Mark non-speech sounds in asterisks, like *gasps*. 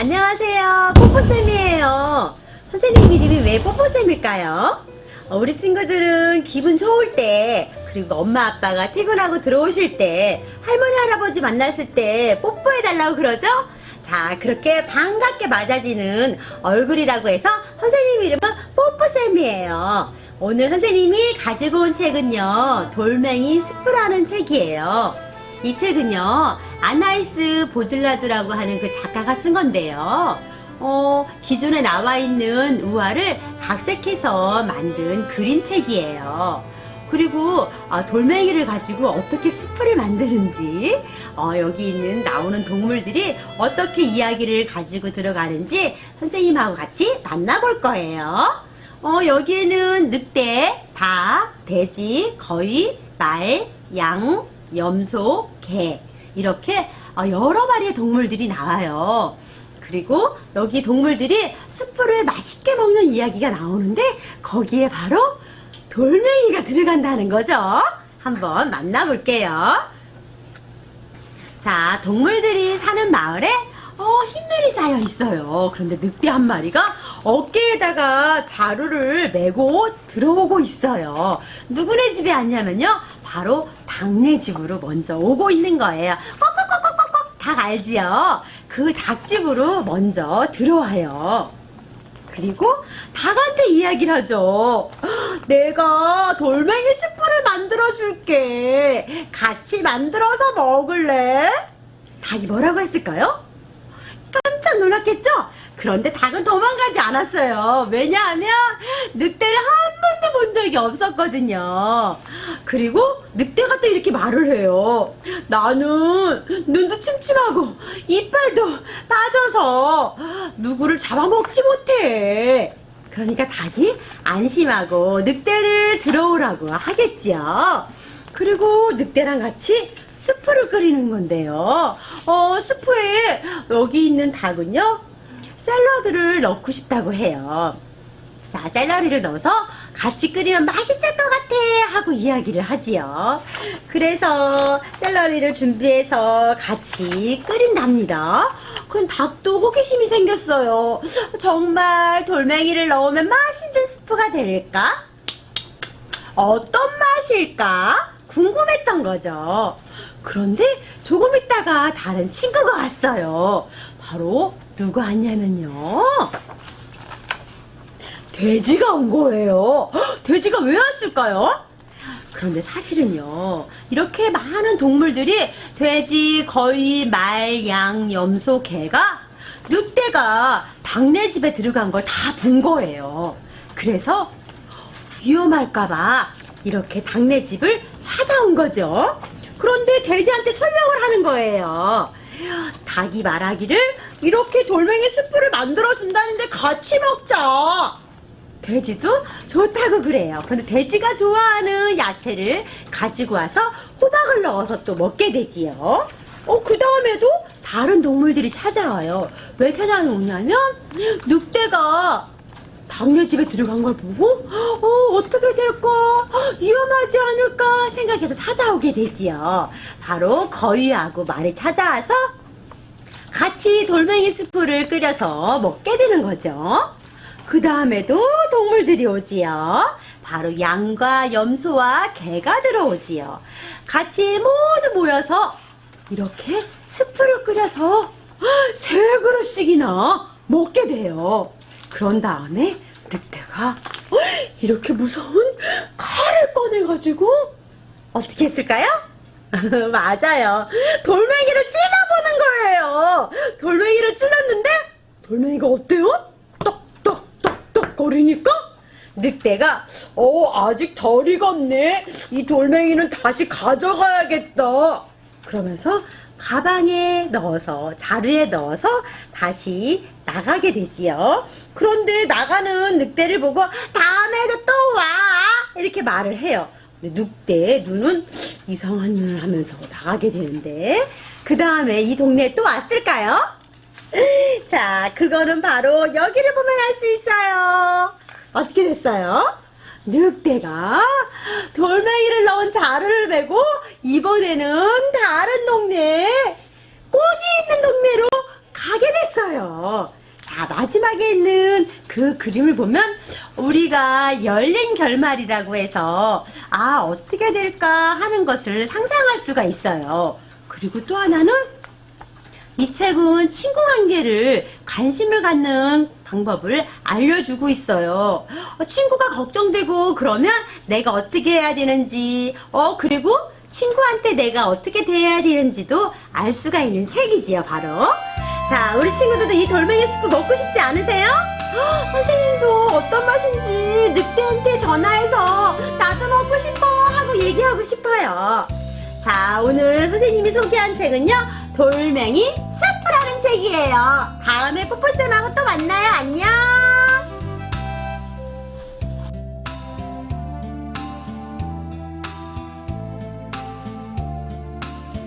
안녕하세요. 뽀뽀쌤이에요. 선생님 이름이 왜 뽀뽀쌤일까요? 어, 우리 친구들은 기분 좋을 때, 그리고 엄마 아빠가 퇴근하고 들어오실 때, 할머니 할아버지 만났을 때 뽀뽀해달라고 그러죠? 자, 그렇게 반갑게 맞아지는 얼굴이라고 해서 선생님 이름은 뽀뽀쌤이에요. 오늘 선생님이 가지고 온 책은요, 돌멩이 스프라는 책이에요. 이 책은요, 아나이스 보질라드라고 하는 그 작가가 쓴 건데요. 어, 기존에 나와 있는 우화를 각색해서 만든 그림책이에요. 그리고 아, 돌멩이를 가지고 어떻게 스프를 만드는지, 어, 여기 있는 나오는 동물들이 어떻게 이야기를 가지고 들어가는지 선생님하고 같이 만나볼 거예요. 어, 여기에는 늑대, 닭, 돼지, 거위, 말, 양, 염소, 개 이렇게 어, 여러 마리의 동물들이 나와요. 그리고 여기 동물들이 스프를 맛있게 먹는 이야기가 나오는데 거기에 바로 돌멩이가 들어간다는 거죠. 한번 만나볼게요. 자, 동물들이 사는 마을에 어, 흰멜이 쌓여 있어요. 그런데 늑대 한 마리가 어깨에다가 자루를 메고 들어오고 있어요. 누구네 집에 왔냐면요. 바로 닭네 집으로 먼저 오고 있는 거예요. 꺽꺽꺽꺽꺽 닭 알지요? 그 닭집으로 먼저 들어와요. 그리고 닭한테 이야기를 하죠. 내가 돌멩이 스프를 만들어 줄게. 같이 만들어서 먹을래? 닭이 뭐라고 했을까요? 깜짝 놀랐겠죠? 그런데 닭은 도망가지 않았어요. 왜냐하면 늑대를 한 번도 본 적이 없었거든요. 그리고 늑대가 또 이렇게 말을 해요. 나는 눈도 침침하고 이빨도 빠져서 누구를 잡아먹지 못해. 그러니까 닭이 안심하고 늑대를 들어오라고 하겠지요. 그리고 늑대랑 같이 스프를 끓이는 건데요. 어, 스프에 여기 있는 닭은요, 샐러드를 넣고 싶다고 해요. 자, 샐러리를 넣어서 같이 끓이면 맛있을 것 같아 하고 이야기를 하지요. 그래서 샐러리를 준비해서 같이 끓인답니다. 그럼 닭도 호기심이 생겼어요. 정말 돌멩이를 넣으면 맛있는 스프가 될까? 어떤 맛일까? 궁금했던 거죠. 그런데 조금 있다가 다른 친구가 왔어요. 바로 누가 왔냐면요. 돼지가 온 거예요. 헉, *gasps* 돼지가 왜 왔을까요? 그런데 사실은요, 이렇게 많은 동물들이 돼지, 거위, 말, 양, 염소, 개가 늑대가 닭네 집에 들어간 걸 다 본 거예요. 그래서 위험할까봐 이렇게 닭네 집을 찾아온 거죠. 그런데 돼지한테 설명을 하는 거예요. 닭이 말하기를 이렇게 돌멩이 스프를 만들어 준다는데 같이 먹자. 돼지도 좋다고 그래요. 그런데 돼지가 좋아하는 야채를 가지고 와서 호박을 넣어서 또 먹게 되지요. 어, 그 다음에도 다른 동물들이 찾아와요. 왜 찾아오냐면, 늑대가 당내 집에 들어간 걸 보고, 어, 어떻게 될까? 위험하지 않을까? 생각해서 찾아오게 되지요. 바로 거위하고 말이 찾아와서 같이 돌멩이 스프를 끓여서 먹게 되는 거죠. 그 다음에도 동물들이 오지요. 바로 양과 염소와 개가 들어오지요. 같이 모두 모여서 이렇게 스프를 끓여서 세 그릇씩이나 먹게 돼요. 그런 다음에 늑대가 이렇게 무서운 칼을 꺼내가지고 어떻게 했을까요? *laughs* 맞아요. 돌멩이를 찔러보는 거예요. 돌멩이를 찔렀는데 돌멩이가 어때요? 떡떡떡떡 거리니까 늑대가 어 아직 덜 익었네. 이 돌멩이는 다시 가져가야겠다. 그러면서 가방에 넣어서 자루에 넣어서 다시 나가게 되지요. 그런데 나가는 늑대를 보고 다음에도 또 와 이렇게 말을 해요. 늑대의 눈은 이상한 눈을 하면서 나가게 되는데 그 다음에 이 동네에 또 왔을까요? *laughs* 자, 그거는 바로 여기를 보면 알 수 있어요. 어떻게 됐어요? 늑대가 돌멩이를 넣은 자루를 메고 이번에는 다른 동네에 꽁이 있는 동네로 가게 됐어요. 자, 마지막에 있는 그 그림을 보면 우리가 열린 결말이라고 해서 아, 어떻게 될까 하는 것을 상상할 수가 있어요. 그리고 또 하나는 이 책은 친구 관계를 관심을 갖는 방법을 알려주고 있어요. 어, 친구가 걱정되고 그러면 내가 어떻게 해야 되는지, 어, 그리고 친구한테 내가 어떻게 대해야 되는지도 알 수가 있는 책이지요, 바로. 자, 우리 친구들도 이 돌멩이 스프 먹고 싶지 않으세요? 헉, 선생님도 어떤 맛인지 늑대한테 전화해서 나도 먹고 싶어 하고 얘기하고 싶어요. 자, 오늘 선생님이 소개한 책은요, 돌멩이 스프라는 책이에요. 다음에 뽀뽀쌤하고 또 만나요.